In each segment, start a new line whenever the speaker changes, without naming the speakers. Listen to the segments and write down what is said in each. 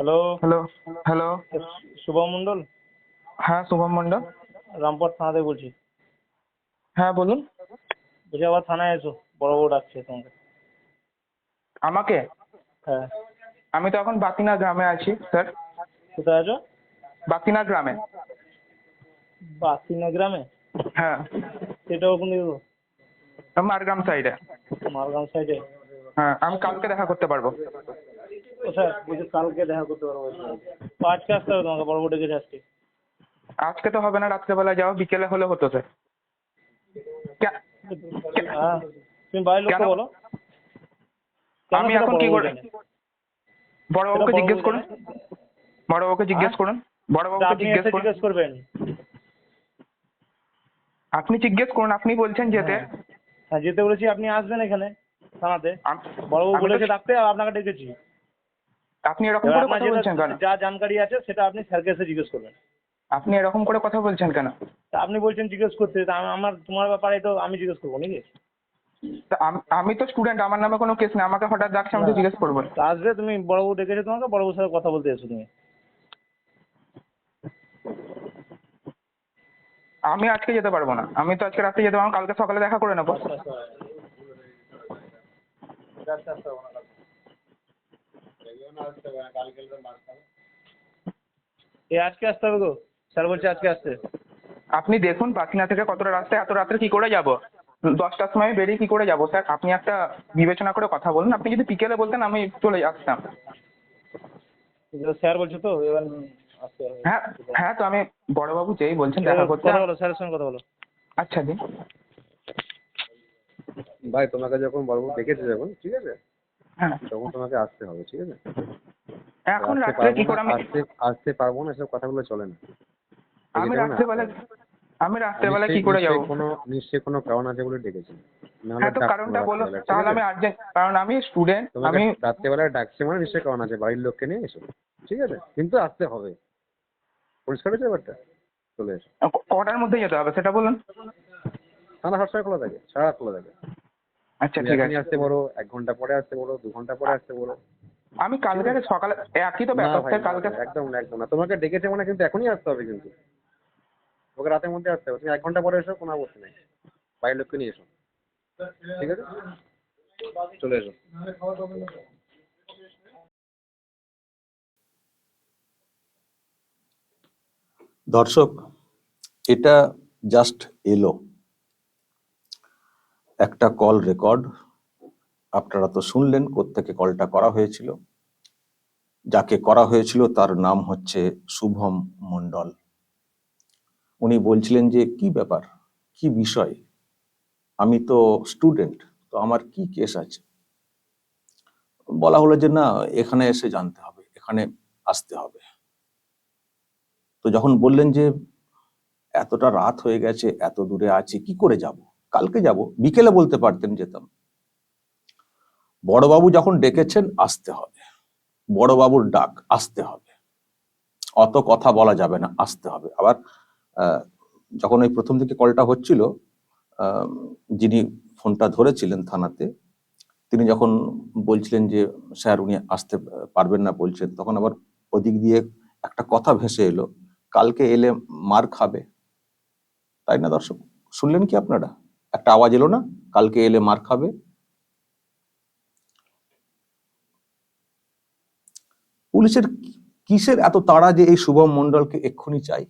Hello.
Hello hello.
Shubham Mondal
হ্যাঁ শুভম মন্ডল
রামপুর থানা থেকে বলছি।
হ্যাঁ বলুন।
বলছি আবার থানায় এসো বড় বড় ডাকছে তোমাকে।
আমাকে?
হ্যাঁ।
আমি তো এখন বাতিনা গ্রামে আছি স্যার।
কোথায় আছো?
বাতিনা গ্রামে।
বাসিনা গ্রামে?
হ্যাঁ।
সেটাও কোন দিকে
মারগ্রাম সাইডে
মালগাম সাইডে
হ্যাঁ আমি কালকে দেখা করতে পারব।
বলছি কালকে দেখা করতে পারব তো আজকে আসতে হবে তোমাকে বড় বড় ডেকেছে আজকে।
আজকে তো হবে না রাত্রেবেলা যাও বিকেলে হলে হতো স্যার।
হ্যাঁ তুমি বাড়ির লোককে বলো।
আমি এখন কি করে। বড়বাবুকে জিজ্ঞেস
বড়বাবু
করুন।
জানে।
বড়বাবুকে জিজ্ঞেস করুন। বড়বাবুকে
আপনি
জিজ্ঞেস করুন।
জিজ্ঞেস করবেন।
আপনি জিজ্ঞেস করুন আপনি বলছেন যেতে।
হ্যাঁ যেতে বলেছি আপনি আসবেন এখানে থানাতে। বড়বাবু বলেছে ডাকতে আর আপনাকে ডেকেছি।
আপনি এরকম করে কথা বলছেন কেন?
যা জানকারি আছে সেটা আপনি স্যারকে এসে জিজ্ঞেস করবেন।
আপনি এরকম করে কথা বলছেন কেন?
তা আপনি বলছেন জিজ্ঞেস করতে আমার তোমার ব্যাপারে তো আমি জিজ্ঞেস করব নাকি?
তা আমি তো স্টুডেন্ট আমার নামে কোনো কেস নেই আমাকে হঠাৎ ডাকছে আমি তো। জিজ্ঞেস করব।
আসবে তুমি বড়বাবু ডেকেছে তোমাকে বড়বাবুর সাথে কথা বলতে এসো তুমি।
আমি আজকে যেতে পারব না আমি তো আজকে রাতে যেতে পারব কালকে সকালে দেখা করে নেব।
এ আজকে আসতে হবে গো। স্যার বলছে আজকে আসতে।
আপনি দেখুন বাকিনা থেকে কতটা রাস্তা এত রাত্রে কি করে যাব? দশটার সময় বেরিয়ে কি করে যাব? স্যার আপনি একটা বিবেচনা করে কথা বলুন। আপনি যদি বিকেলে বলতেন আমি চলে আসতাম।
স্যার বলছে তো এবার
হ্যাঁ হ্যাঁ তো আমি বড়বাবু যেই বলছেন দেখা করতে
কথা বলো স্যারের সঙ্গে কথা বলো।
আচ্ছা দিন।
ভাই তোমাকে যখন বড়বাবু ডেকেছে যখন ঠিক আছে? তখন তোমাকে আসতে হবে ঠিক আছে?
এখন
আসতে
রাত্রে কি
পারব
করে আমি
আসতে আসতে পারব না এসব কথাগুলো চলে না।
আমি রাত্রেবেলা আমি রাত্রেবেলা কি করে যাব?
কোনো নিশ্চয়ই কোনো কারণ আছে বলে ডেকেছে।
হ্যাঁ তো কারণটা বলো তাহলে আমি আর্জেন্ট কারণ আমি স্টুডেন্ট আমি
রাত্রেবেলায় ডাকছে মানে নিশ্চয়ই কারণ আছে বাড়ির লোককে নিয়ে এসো ঠিক আছে? কিন্তু আসতে হবে। পরিষ্কার হয়েছে ব্যাপারটা? চলে এসো।
কটার মধ্যে যেতে হবে সেটা বলুন।
থানা সবসময় খোলা থাকে সারা খোলা থাকে।
আচ্ছা ঠিক আছে।
আসতে পারো এক ঘণ্টা পরে আসতে পারো দু ঘণ্টা পরে আসতে পারো
আমি কালকে সকালে একই তো ব্যাপার কালকে
একদম একদম না। তোমাকে ডেকেছে মানে কিন্তু এখনই আসতে হবে কিন্তু। ওকে রাতের মধ্যে আসতে হবে। তুমি এক ঘণ্টা পরে এসো কোনো আপত্তি নেই। বাড়ির লোককে নিয়ে এসো। ঠিক আছে? চলে এসো।
দর্শক এটা জাস্ট এলো। একটা কল রেকর্ড আপনারা তো শুনলেন কোত্থেকে কলটা করা হয়েছিল। যাকে করা হয়েছিল তার নাম হচ্ছে শুভম মণ্ডল। উনি বলছিলেন যে, কি ব্যাপার? কি বিষয়? আমি তো স্টুডেন্ট তো আমার কি কেস আছে? বলা হলো যে, না, এখানে এসে জানতে হবে, এখানে আসতে হবে। তো যখন বললেন যে, এতটা রাত হয়ে গেছে, এত দূরে আছি, কি করে যাব? কালকে যাব, বিকেলে বলতে পারতেন যেতাম। বড়বাবু যখন ডেকেছেন, আসতে হবে। বড়বাবুর ডাক, আসতে হবে। অত কথা বলা যাবে না, আসতে হবে। আবার যখন ওই প্রথম দিকে কলটা হচ্ছিল যিনি ফোনটা ধরেছিলেন থানাতে, তিনি যখন বলছিলেন যে, স্যার, উনি আসতে পারবেন না, বলছেন, তখন আবার ওদিক দিয়ে একটা কথা ভেসে এলো, কালকে এলে মার খাবে। তাই না দর্শক? শুনলেন কি আপনারা? একটা আওয়াজ এলো না? কালকে এলে মার খাবে। পুলিশের কিসের এত তাড়া যে এই শুভম মন্ডলকে এক্ষুনি চাই?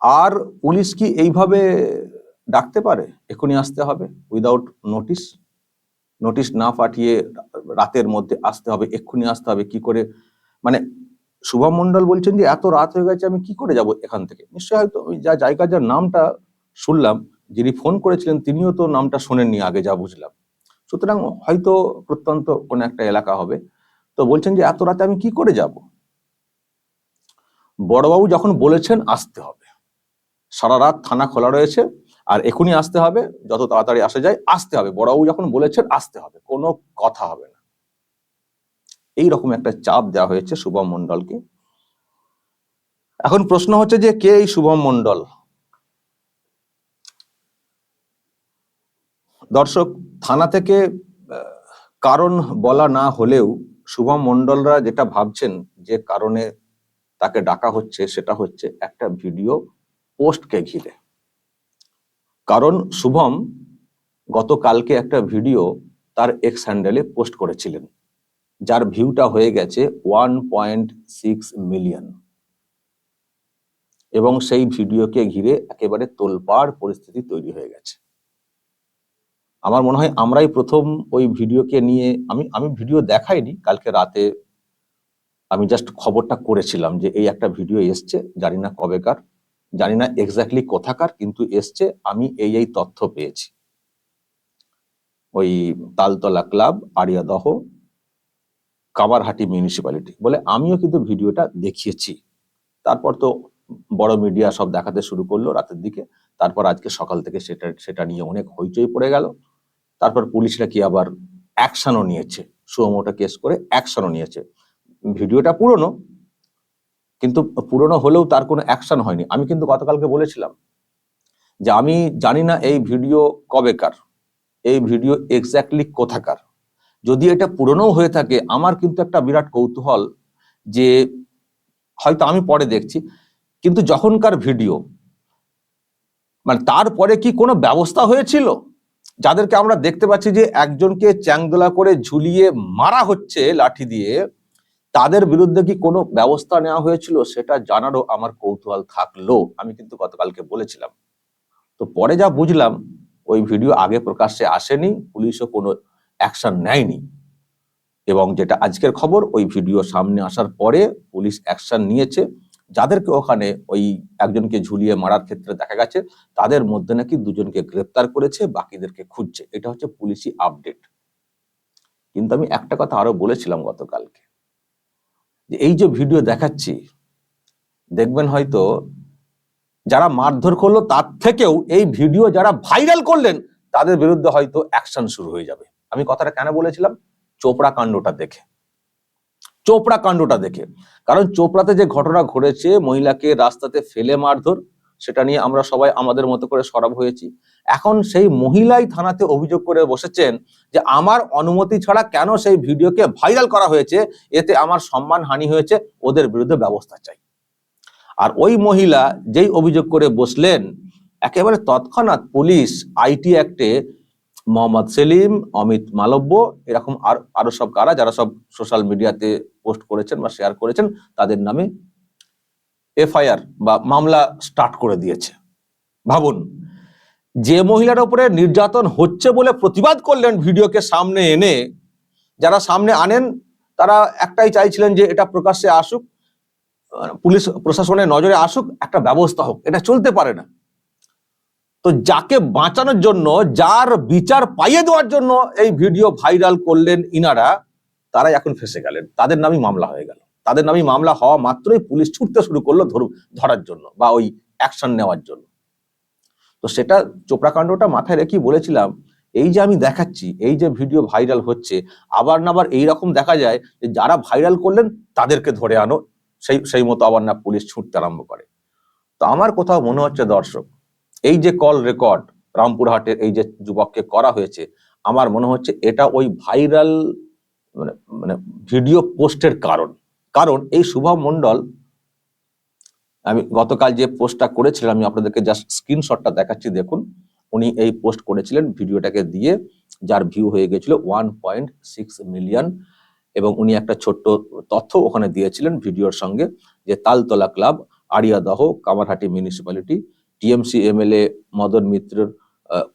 আর পুলিশ কি এইভাবে ডাকতে পারে? এক্ষুনি আসতে হবে। উইদাউট নোটিশ নোটিশ না পাঠিয়ে রাতের মধ্যে আসতে হবে। এক্ষুনি আসতে হবে। কি করে? মানে শুভম মন্ডল বলছেন যে, এত রাত হয়ে গেছে, আমি কি করে যাব এখান থেকে? নিশ্চয়ই হয়তো যা জায়গার যার নামটা শুনলাম যিনি ফোন করেছিলেন, তিনিও তো নামটা শোনেননি, আগে যা বুঝলাম। সুতরাং হয়তো প্রত্যন্ত কোন একটা এলাকা হবে। তো বলছেন যে, এত রাতে আমি কি করে যাব? বড়বাবু যখন বলেছেন, আসতে হবে। সারা রাত থানা খোলা রয়েছে, আর এখনই আসতে হবে, যত তাড়াতাড়ি আসা যায়, আসতে হবে। বড়বাবু যখন বলেছেন, আসতে হবে। কোনো কথা হবে না। এই রকম একটা চাপ দেওয়া হয়েছে শুভম মন্ডলকে এখন প্রশ্ন হচ্ছে যে, কে এই শুভম মন্ডল দর্শক, থানা থেকে কারণ বলা না হলেও শুভম মন্ডলরা যেটা ভাবছেন যে কারণে তাকে ডাকা হচ্ছে, সেটা হচ্ছে একটা ভিডিও পোস্টকে ঘিরে। কারণ শুভম গতকালকে একটা ভিডিও তার এক্স হ্যান্ডেলে পোস্ট করেছিলেন, যার ভিউটা হয়ে গেছে ওয়ান পয়েন্ট সিক্স মিলিয়ন এবং সেই ভিডিওকে ঘিরে একেবারে তোলপাড় পরিস্থিতি তৈরি হয়ে গেছে। আমার মনে হয় আমরাই প্রথম ওই ভিডিওকে নিয়ে, আমি আমি ভিডিও দেখাইনি, কালকে রাতে আমি জাস্ট খবরটা করেছিলাম যে এই একটা ভিডিও এসছে, জানি না কবেকার, জানি না এক্স্যাক্টলি কোথাকার, কিন্তু এসছে, আমি এই এই তথ্য পেয়েছি। ওই তালতলা ক্লাব, আরিয়াদহ, কাবারহাটি মিউনিসিপ্যালিটি বলে আমিও কিন্তু ভিডিওটা দেখিয়েছি। তারপর তো বড় মিডিয়া সব দেখাতে শুরু করল রাতের দিকে, তারপর আজকে সকাল থেকে সেটা সেটা নিয়ে অনেক হইচই পড়ে গেল। তারপর পুলিশরা কি আবার অ্যাকশনও নিয়েছে? সুমোটা কেস করে অ্যাকশনও নিয়েছে। ভিডিওটা পুরনো, কিন্তু পুরনো হলেও তার কোনো অ্যাকশন হয়নি। আমি কিন্তু গতকালকে বলেছিলাম যে আমি জানি না এই ভিডিও কবেকার, এই ভিডিও এক্স্যাক্টলি কোথাকার। যদি এটা পুরনো হয়ে থাকে, আমার কিন্তু একটা বিরাট কৌতূহল যে হয়তো আমি পরে দেখছি, কিন্তু যখনকার ভিডিও মানে তারপরে কি কোনো ব্যবস্থা হয়েছিল? যাদেরকে আমরা দেখতে পাচ্ছি যে একজনকে চ্যাংদোলা করে ঝুলিয়ে মারা হচ্ছে লাঠি দিয়ে, তাদের বিরুদ্ধে কি কোনো ব্যবস্থা নেওয়া হয়েছিল? সেটা জানারও আমার কৌতূহল থাকল। আমি কিন্তু গতকালকে বলেছিলাম। তো পরে যা বুঝলাম, ওই ভিডিও আগে প্রকাশ্যে আসেনি, পুলিশও কোনো অ্যাকশন নেয়নি। এবং যেটা আজকের খবর, ওই ভিডিও সামনে আসার পরে পুলিশ অ্যাকশন নিয়েছে। যাদেরকে ওখানে ওই একজনকে ঝুলিয়ে মারার ক্ষেত্রে দেখা গেছে, তাদের মধ্যে নাকি দুজনকে গ্রেপ্তার করেছে, বাকিদেরকে খুঁজছে। এটা হচ্ছে পুলিশি আপডেট। কিন্তু আমি একটা কথা আরও বলেছিলাম গতকালকে, যে এই যে ভিডিও দেখাচ্ছি, দেখবেন হয়তো যারা মারধর করল, তার থেকেও এই ভিডিও যারা ভাইরাল করলেন, তাদের বিরুদ্ধে হয়তো অ্যাকশন শুরু হয়ে যাবে। আমি কথাটা কেন বলেছিলাম? চোপড়া কাণ্ডটা দেখে। চোপড়া কাণ্ডটা দেখে। কারণ চোপড়াতে যে ঘটনা ঘটেছে, মহিলাকে রাস্তাতে ফেলে মারধর, সেটা নিয়ে আমরা সবাই আমাদের মতো করে সরব হয়েছি। এখন সেই মহিলাই থানাতে অভিযোগ করে বসেছেন যে, আমার অনুমতি ছাড়া কেন সেই ভিডিওকে ভাইরাল করা হয়েছে? এতে আমার সম্মান হানি হয়েছে, ওদের বিরুদ্ধে ব্যবস্থা চাই। আর ওই মহিলা যেই অভিযোগ করে বসলেন, একেবারে তৎক্ষণাৎ পুলিশ আইটি অ্যাক্টে মোহাম্মদ সেলিম, অমিত মালব্য, এরকম আর, আরও সব কারা, যারা সব সোশ্যাল মিডিয়াতে পোস্ট করেছেন বা শেয়ার করেছেন, তাদের নামে এফআইআর বা মামলা স্টার্ট করে দিয়েছে। ভাবুন, যে মহিলার উপরে নির্যাতন হচ্ছে বলে প্রতিবাদ করলেন ভিডিওকে সামনে এনে, যারা সামনে আনেন, তারা একটাই চাইছিলেন যে এটা প্রকাশ্যে আসুক পুলিশ প্রশাসনের নজরে আসুক, একটা ব্যবস্থা হোক, এটা চলতে পারে না। তো যাকে বাঁচানোর জন্য, যার বিচার পাইয়ে দেওয়ার জন্য এই ভিডিও ভাইরাল করলেন ইনারা, তারাই এখন ফেসে গেলেন। তাদের নামই মামলা হয়ে গেল। তাদের নামই মামলা হওয়া মাত্রই পুলিশ ছুটতে শুরু করল ধরু ধরার জন্য বা ওই অ্যাকশন নেওয়ার জন্য। তো সেটা চোপড়াকাণ্ডটা মাথায় রেখে বলেছিলাম, এই যে আমি দেখাচ্ছি, এই যে ভিডিও ভাইরাল হচ্ছে, আবার না আবার এইরকম দেখা যায় যে যারা ভাইরাল করলেন তাদেরকে ধরে আনো, সেই সেই মতো আবার না পুলিশ ছুটতে আরম্ভ করে। তো আমার কোথাও মনে হচ্ছে দর্শক এই যে কল রেকর্ড রামপুরহাটের এই যে যুবককে করা হয়েছে, আমার মনে হচ্ছে এটা ওই ভাইরাল মানে মানে ভিডিও পোস্টের কারণ। কারণ এই শুভম মন্ডল আমি গতকাল যে পোস্টটা করেছিলাম, আমি আপনাদেরকে জাস্ট স্ক্রিনশটটা দেখাচ্ছি, দেখুন। উনি এই পোস্ট করেছিলেন ভিডিওটাকে দিয়ে যার ভিউ হয়ে গেছিল ওয়ান পয়েন্ট সিক্স মিলিয়ন এবং উনি একটা ছোট্ট তথ্য ওখানে দিয়েছিলেন ভিডিওর সঙ্গে, যে Taltala club Ariadaha, Kamarhati municipality TMC MLA Madan মিত্রর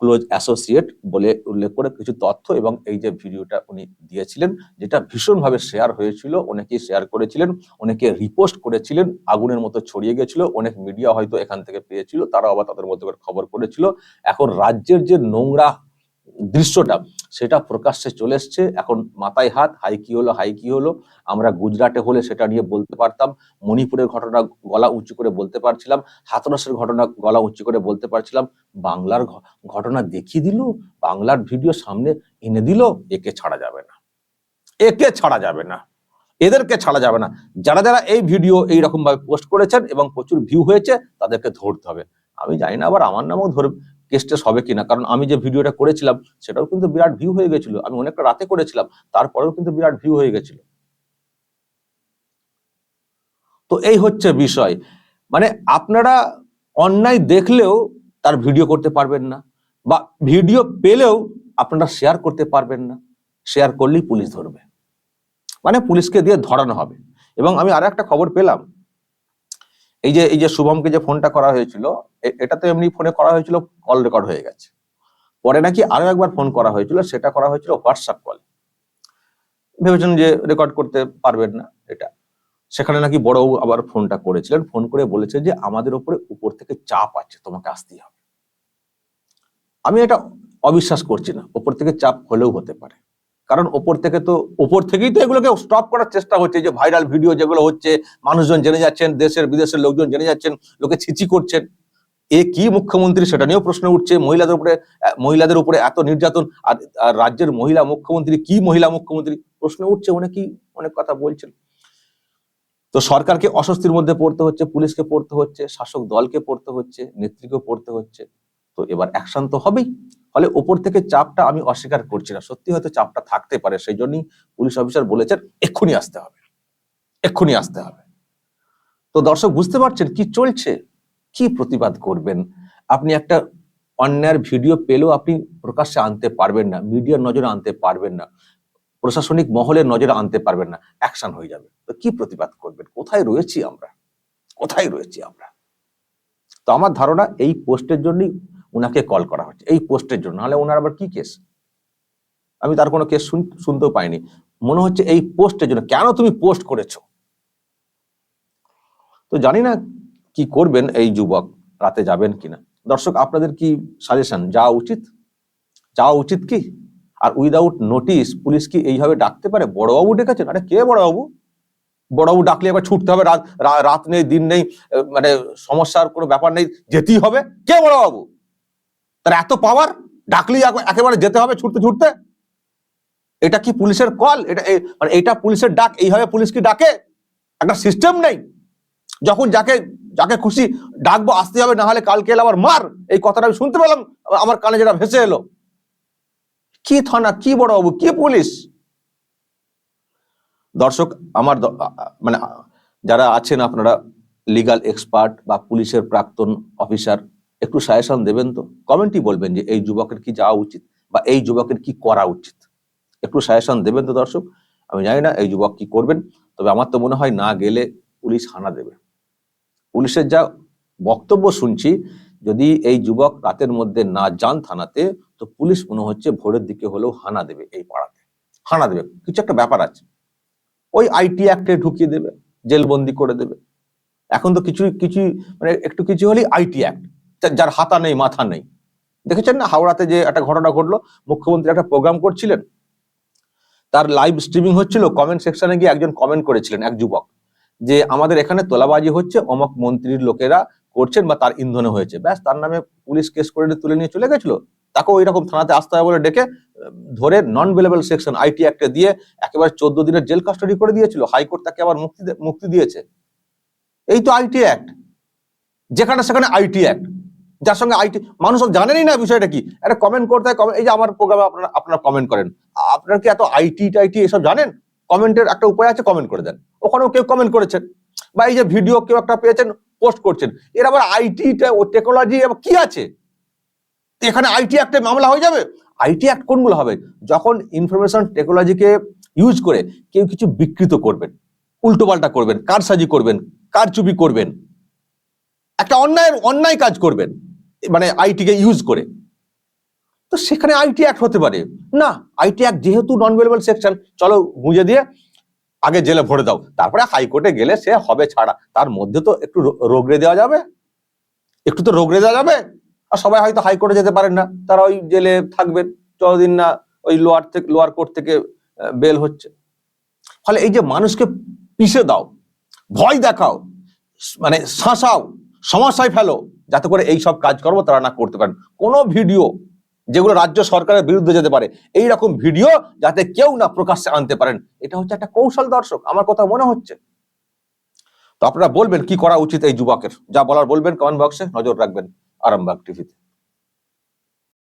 close associate বলে উল্লেখ করে কিছু তথ্য এবং এই যে ভিডিওটা উনি দিয়েছিলেন, যেটা ভীষণভাবে শেয়ার হয়েছিল অনেকে শেয়ার করেছিলেন, অনেকে রিপোস্ট করেছিলেন, আগুনের মতো ছড়িয়ে গেছিল, অনেক মিডিয়া হয়তো এখান থেকে পেয়েছিল তারা আবার তাদের মধ্যে খবর করেছিল। এখন রাজ্যের যে নোংরা দৃশ্যটা, সেটা প্রকাশ্যে চলে এসছে। এখন মাথায় হাত, হাই কি হলো, হাই কি হলো, আমরা গুজরাটে হলে সেটা নিয়ে বলতে পারতাম, মণিপুরের ঘটনা গলা উঁচু করে বলতে পারছিলাম, হাতরসের ঘটনা গলা উঁচু করে বলতে পারছিলাম, বাংলার ঘটনা দেখিয়ে দিল, বাংলার ভিডিও সামনে এনে দিল, একে ছাড়া যাবে না। একে ছাড়া যাবে না। এদেরকে ছাড়া যাবে না। যারা যারা এই ভিডিও এই রকম ভাবে পোস্ট করেছেন এবং প্রচুর ভিউ হয়েছে, তাদেরকে ধরতে হবে। আমি জানি না, আবার আমার নামও ধরে কেসটেস হবে কিনা, কারণ আমি যে ভিডিওটা করেছিলাম সেটাও কিন্তু বিরাট ভিউ হয়ে গেছিল, আমি অনেকটা রাতে করেছিলাম, তারপরেও কিন্তু বিরাট ভিউ হয়ে গেছিল। তো এই হচ্ছে বিষয় মানে আপনারা অন্যায় দেখলেও তার ভিডিও করতে পারবেন না, বা ভিডিও পেলেও আপনারা শেয়ার করতে পারবেন না শেয়ার করলেই পুলিশ ধরবে। মানে পুলিশকে দিয়ে ধরানো হবে। এবং আমি আর একটা খবর পেলাম এই যে এই যে শুভমকে যে ফোনটা করা হয়েছিল এটা তো এমনি ফোনে করা হয়েছিল কল রেকর্ড হয়ে গেছে। পরে নাকি আরও একবার ফোন করা হয়েছিল, সেটা করা হয়েছিল হোয়াটসঅ্যাপ কল ভেবেছেন যে রেকর্ড করতে পারবেন না এটা। সেখানে নাকি বড়বাবু আবার ফোনটা করেছিলেন ফোন করে বলেছে যে আমাদের উপরে উপর থেকে চাপ আছে, তোমাকে আসতেই হবে। আমি এটা অবিশ্বাস করছি না, উপর থেকে চাপ হলেও হতে পারে। কারণ ওপর থেকে তো, ওপর থেকেই তো এগুলোকে স্টপ করার চেষ্টা হচ্ছে যে ভাইরাল ভিডিও যেগুলো হচ্ছে, মানুষজন জেনে যাচ্ছেন, দেশের, বিদেশের লোকজন জেনে যাচ্ছেন, লোকে ছিচি করছেন। এ কি মুখ্যমন্ত্রী সেটা নিয়েও প্রশ্ন উঠছে, মহিলাদের উপরে মহিলাদের উপরে এত নির্যাতন, আর রাজ্যের মহিলা মুখ্যমন্ত্রী, কি মহিলা মুখ্যমন্ত্রী? প্রশ্ন উঠছে, অনেকেই অনেক কথা বলছেন। তো সরকারকে অস্বস্তির মধ্যে পড়তে হচ্ছে, পুলিশকে পড়তে হচ্ছে, শাসক দলকে পড়তে হচ্ছে নেত্রীকে পড়তে হচ্ছে। তো এবার অ্যাকশন তো হবেই। ফলে ওপর থেকে চাপটা আমি অস্বীকার করছি না। সত্যি হয়তো চাপটা থাকতে পারে সেই জন্যই পুলিশ অফিসার বলেছেন, এক্ষুনি আসতে হবে। এক্ষুনি আসতে হবে। তো দর্শক, বুঝতে পারছেন কি চলছে? কি প্রতিবাদ করবেন? আপনি একটা অন্যায়ের ভিডিও পেলেও আপনি প্রকাশ্যে আনতে পারবেন না, মিডিয়ার নজরে আনতে পারবেন না, প্রশাসনিক মহলের নজরে আনতে পারবেন না অ্যাকশন হয়ে যাবে। তো কি প্রতিবাদ করবেন? কোথায় রয়েছি আমরা? কোথায় রয়েছি আমরা? তো আমার ধারণা এই পোস্টের জন্যই উনাকে কল করা হচ্ছে, এই পোস্টের জন্য। নাহলে ওনার আবার কি কেস আমি তার কোনো কেস শুনতেও পাইনি। মনে হচ্ছে এই পোস্টের জন্য। কেন তুমি পোস্ট করেছ? তো জানি না কি করবেন এই যুবক, রাতে যাবেন কিনা। দর্শক, আপনাদের কি সাজেশন যাওয়া উচিত? যাওয়া উচিত কি? আর উইদাউট নোটিশ পুলিশ কি এইভাবে ডাকতে পারে? বড়বাবু ডেকেছেন? আরে কে বড়বাবু? বড়বাবু ডাকলে একবার ছুটতে হবে। রাত রাত নেই, দিন নেই মানে সমস্যার কোনো ব্যাপার নেই, যেতেই হবে। কে বড়বাবু? তার এত পাওয়ার ডাকলেই এক- একেবারে যেতে হবে ছুটতে ছুটতে। এটা কি পুলিশের কল এটা মানে এটা পুলিশের ডাক, এইভাবে পুলিশ কি ডাকে? একটা সিস্টেম নেই। যখন যাকে যাকে খুশি ডাকবো, আসতে হবে, না হলে কালকে এলে আবার মার। এই কথাটা আমি শুনতে পেলাম, আমার কানে যেটা ভেসে এলো। কি থানা, কি বড় বাবু, কি পুলিশ? দর্শক, আমার মানে যারা আছেন আপনারা লিগাল এক্সপার্ট বা পুলিশের প্রাক্তন অফিসার একটু সাজেশন দেবেন তো? কমেন্টই বলবেন যে এই যুবকের কি যাওয়া উচিত বা এই যুবকের কি করা উচিত? একটু সাজেশন দেবেন তো দর্শক? আমি জানি না এই যুবক কি করবেন, তবে আমার তো মনে হয় না গেলে পুলিশ হানা দেবে। পুলিশের যা বক্তব্য শুনছি, যদি এই যুবক রাতের মধ্যে না যান থানাতে, তো পুলিশ মনে হচ্ছে ভোরের দিকে হলেও হানা দেবে এই পাড়াতে। হানা দেবে। কিছু একটা ব্যাপার আছে। ওই আইটি অ্যাক্টে ঢুকিয়ে দেবে, জেলবন্দি করে দেবে। এখন তো কিছু কিছু মানে একটু কিছু হলেই আইটি অ্যাক্ট। যার হাতা নেই, মাথা নেই। দেখেছেন না হাওড়াতে যে একটা ঘটনা ঘটলো? মুখ্যমন্ত্রী একটা প্রোগ্রাম করছিলেন। তার লাইভ স্ট্রিমিং হচ্ছিল কমেন্ট সেকশনে গিয়ে একজন কমেন্ট করেছিলেন এক যুবক, যে আমাদের এখানে তোলাবাজি হচ্ছে, অমক মন্ত্রীর লোকেরা করছেন বা তার ইন্ধনে হয়েছে। ব্যাস, তার নামে পুলিশ কেস করে তুলে নিয়ে চলে গেছিল। তাকেও ওই রকম থানাতে আসতে হবে বলে ডেকে ধরে নন বেলেবল সেকশন আইটি অ্যাক্টে দিয়ে একেবারে চোদ্দ দিনের জেল কাস্টডি করে দিয়েছিল। হাইকোর্ট তাকে আবার মুক্তি মুক্তি দিয়েছে। এই তো আইটি অ্যাক্ট যেখানে সেখানে আইটি অ্যাক্ট যার সঙ্গে আইটি মানুষ জানেনই না বিষয়টা কি? একটা কমেন্ট করতে হয় এই যে আমার প্রোগ্রামে আপনারা আপনারা কমেন্ট করেন। আপনারা কি এত আইটি টাইটি এসব জানেন? কমেন্টের একটা উপায় আছে কমেন্ট করে দেন। ওখানেও কেউ কমেন্ট করেছেন। বা এই যে ভিডিও কেউ একটা পেয়েছেন পোস্ট করছেন। এর আবার আইটি টেকনোলজি কি আছে? এখানে আইটি অ্যাক্টে মামলা হয়ে যাবে? আইটি অ্যাক্ট কোনগুলো হবে? যখন ইনফরমেশন টেকনোলজিকে ইউজ করে, কেউ কিছু বিকৃত করবেন উল্টোপাল্টা করবেন, কারসাজি করবেন, কারচুপি করবেন, একটা অন্যায় অন্যায় কাজ করবেন। মানে আইটিকে ইউজ করে। তো সেখানে আইটি অ্যাক্ট হতে পারে। না আইটি অ্যাক্ট যেহেতু নন ভেলেবল সেকশন চলো গুঁজে দিয়ে আগে জেলে ভরে দাও। তারপরে হাইকোর্টে গেলে সে হবে ছাড়া। তার মধ্যে তো একটু রো- রোগড়ে দেওয়া যাবে। একটু তো রোগড়ে দেওয়া যাবে। আর সবাই হয়তো হাইকোর্টে যেতে পারেন না। তারা ওই জেলে থাকবেন যতদিন না ওই লোয়ার থেকে লোয়ার কোর্ট থেকে বেল হচ্ছে। ফলে এই যে মানুষকে পিষে দাও, ভয় দেখাও মানে শাসাও সমস্যায় ফেলো, যাতে করে এই সব কাজকর্ম তারা না করতে পারেন। কোনো ভিডিও যেগুলো রাজ্য সরকারের বিরুদ্ধে যেতে পারে এই রকম ভিডিও যাতে কেউ না প্রকাশ্যে আনতে পারেন, এটা হচ্ছে একটা কৌশল দর্শক, আমার কথা মনে হচ্ছে। তো আপনারা বলবেন কি করা উচিত এই যুবকের? যা বলার বলবেন কমেন্ট বক্সে নজর রাখবেন আরামবাগ টিভিতে